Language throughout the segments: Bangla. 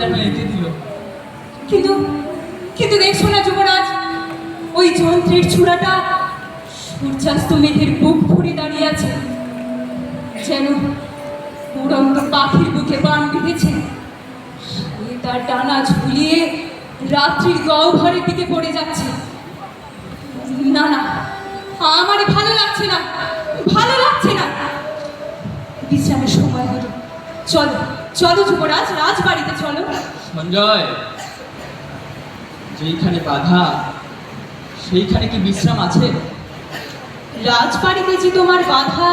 যেন এঁকে দিল? কিন্তু কিন্তু দেখছ না যুবরাজ, ওই যন্ত্রের চূড়াটা সূর্যাস্ত মেঘের বুক ভরে দাঁড়িয়ে আছে। যেন উড়ন্ত পাখির বুকে বান বেঁধেছে। সে তার ডানা ঝুলিয়ে রাত্রির গহ্বরের দিকে পড়ে যাচ্ছে। না না, আমারে ভালো লাগছে না ভালো লাগছে না বিশ্রামের সময় হলো চলো যুবরাজ রাজবাড়িতে চলো। সঞ্জয় যেইখানে বাধা সেইখানে কি বিশ্রাম আছে? রাজবাড়িতে যে তোমার বাধা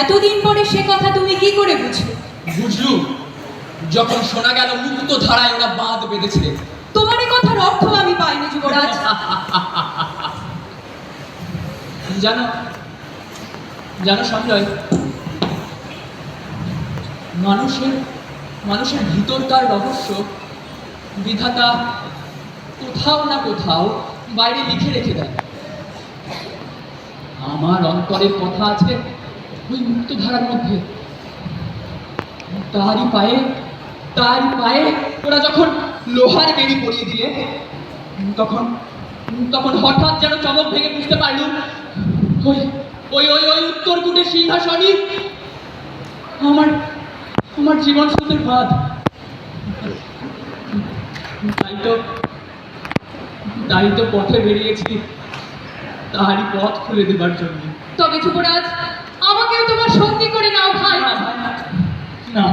এতদিন পরে সে কথা তুমি কি করে বুঝলে? বুঝলু যখন শোনা গেল মুক্ত ধারায় ওরা বাঁধ বেঁধেছে। তোমার এই কথার অর্থ আমি পাইনি যুবরাজ। জানো জানো সঞ্জয় মানুষের মানুষের ভিতরকার রহস্য বিধাতা কোথাও না কোথাও বাইরে লিখে রেখে দেয়। আমার অন্তরের কথা আছে ওই মুক্ত ধারার মধ্যে। তারই পায়ে তারই পায়ে ওরা যখন লোহার বেড়ি পরিয়ে দিলে, তখন তখন হঠাৎ যেন চমক ভেঙে বুঝতে পারলুম, ওই ওই ওই ওই উত্তরকূটের সিংহাসনই আমার আমার জীবন সুখের বাদ তাই তো তাই তো পথে বেরিয়েছি তাহারই পথ খুলে দেবার জন্য। তবে যুবরাজ আমাকেও তোমার সঙ্গী করে নাও ভাই। না, ভাই, না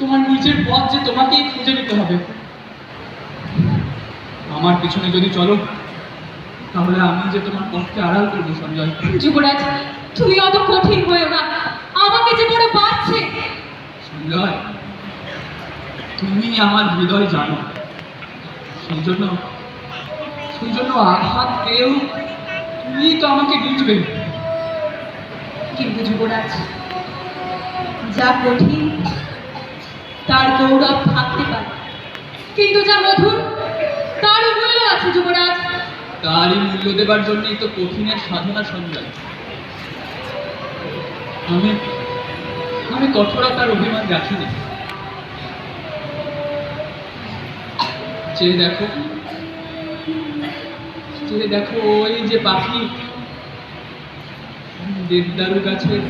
তোমার নিজের পথ যে তোমাকেই খুঁজে নিতে হবে। আমার পিছনে যদি চলো তাহলে আমি যে তোমার পথকে আড়াল করব সঞ্জয়। যুবরাজ তুমি অত কঠিন হয়েও না আমাকে যে বড় বাঁচছে সঞ্জয় আমার হৃদয় জানো। সেই জন্য সেই জন্য আঘাত পেয়েও তুমি তো আমাকে বুঝবে। কিন্তু যুবরাজ যা কঠিন, তার গৌরব থাকতে পারে। কিন্তু যা মধুর তার মূল্য আছে যুবরাজ। তারই মূল্য দেবার জন্যই তো কঠিনের সাধনা সঞ্জয় আমি আমি কঠোরতার অভিমান রাখিনি। যে দেখো। যে দেখো ওই যে পাখি। দেবদারু গাছের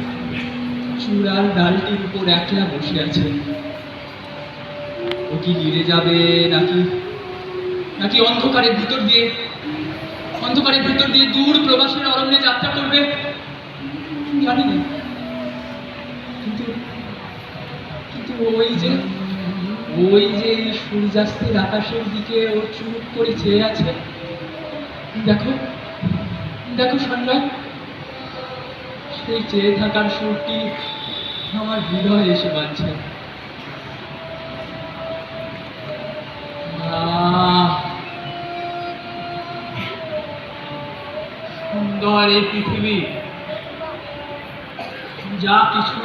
চূড়ার ডালটির উপর একলা বসে আছে। ও কি গিরে যাবে নাকি? নাকি অন্ধকারের ভিতর দিয়ে? অন্ধকারের ভিতর দিয়ে দূর প্রবাসের অরণ্যে যাত্রা করবে? জানি না। কিন্তু কিন্তু ওই যে ওই যে সূর্যাস্তের আকাশের দিকে ও চুপ করে চেয়ে আছে। দেখো দেখো সঞ্জয় সেই চেয়ে থাকার সুরটি আমার হৃদয়ে এসে বাজছে। সুন্দর এই পৃথিবী। যা কিছু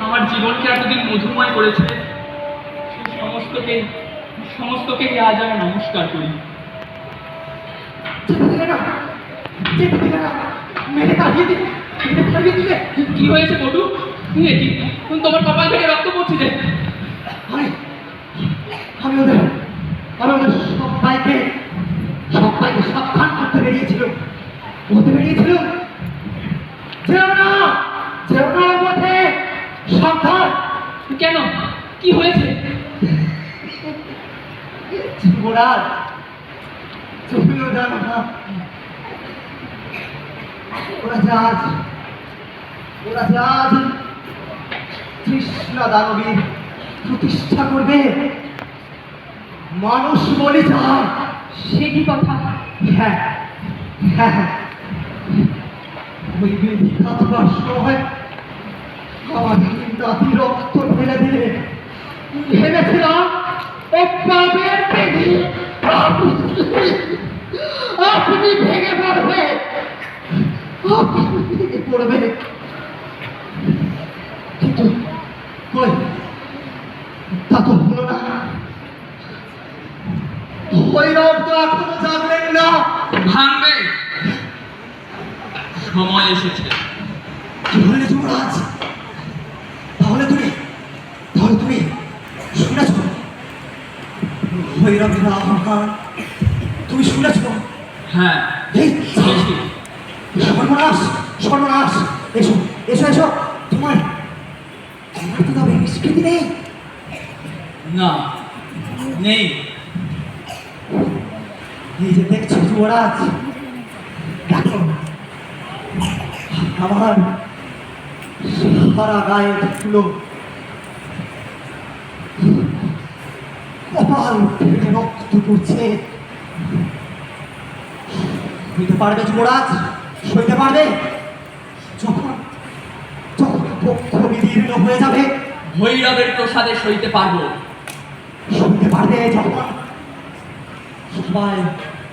আমার জীবনকে এতদিন মধুময় করেছে সেই সমস্তকে সমস্তকে আজ আমি নমস্কার করি। কি হয়েছে বটু? কি তোমার কপাল থেকে রক্ত পড়ছে যে। আমি আমি ওদের আমি ওদের সবাইকে সবাইকে সাবধান করতে বেরিয়েছিল। বলতে বেরিয়েছিল যেও না যেও না ওর পথে সাবধান কেন কি হয়েছে যুবরাজ তুমিও জানো না। ওরা যে আজ ওরা যে আজ তৃষ্ণা দানবীর প্রতিষ্ঠা করবে। মানুষ বলে যায় সে কি কথা? হ্যাঁ হ্যাঁ হ্যাঁ। ওই আমার রক্ত ঢেলে দিলে। ভেবেছিলাম ও বেদি আপনি ভেঙে পড়বে। আপনি ভেঙে পড়বে। কিন্তু কই? তা তো হলো না। ভৈরব তো এখনও জানলেন না। ভাঙবে। সময় এসেছে। কি বললে যুবরাজ? তাহলে তুমি তাহলে তুমি শুনেছ আহ্বান তুমি শুনেছ? হ্যাঁ। এই সর্বনাশ সর্বনাশ এসো এসো এসো। তোমার তোমার তো তবে স্মৃতি নেই? না নেই। এই যে দেখছ যুবরাজ দেখো। আমার সারা গায়ে ধুলো কপাল ফেটে রক্ত পড়ছে সইতে পারবে যুবরাজ? সইতে পারবে? যখন যখন পক্ষ বিদীর্ণ হয়ে যাবে ভৈরবের প্রসাদে সইতে পারব। শুনতে পারবে যখন। সবাই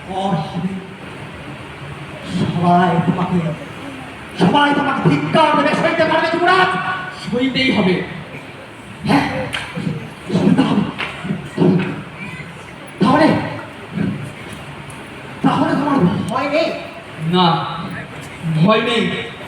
পর হবে সবাই তোমাকে সবাই তোমাকে ধিক্কার দেবে সইতে পারবে যুবরাজ? সইতেই হবে। হ্যাঁ শুনতে হবে তাহলে তাহলে তোমার ভয় নেই না ভয় নেই।